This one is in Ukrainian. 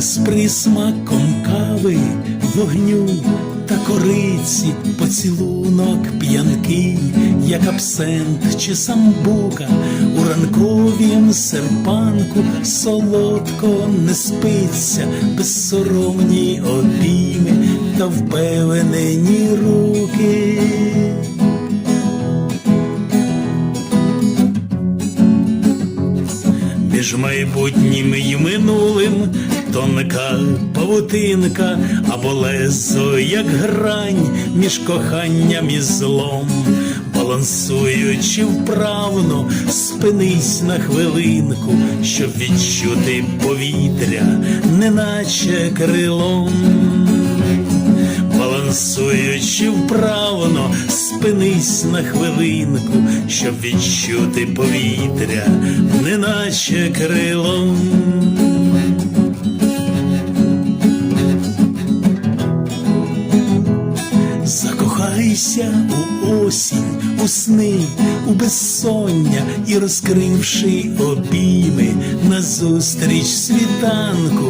з присмаком кави, вогню та кориці, поцілунок п'янкий, як абсент чи самбука, у ранковім серпанку солодко не спиться, безсоромні обійми та впевнені руки. Між майбутнім і минулим тонка павутинка або лезо, як грань між коханням і злом, балансуючи вправно, спинись на хвилинку, щоб відчути повітря, неначе крилом. Балансуючи вправно, спинись на хвилинку, щоб відчути повітря, неначе крилом. Закохайся у осінь, у сни, у безсоння і розкривши обійми назустріч світанку.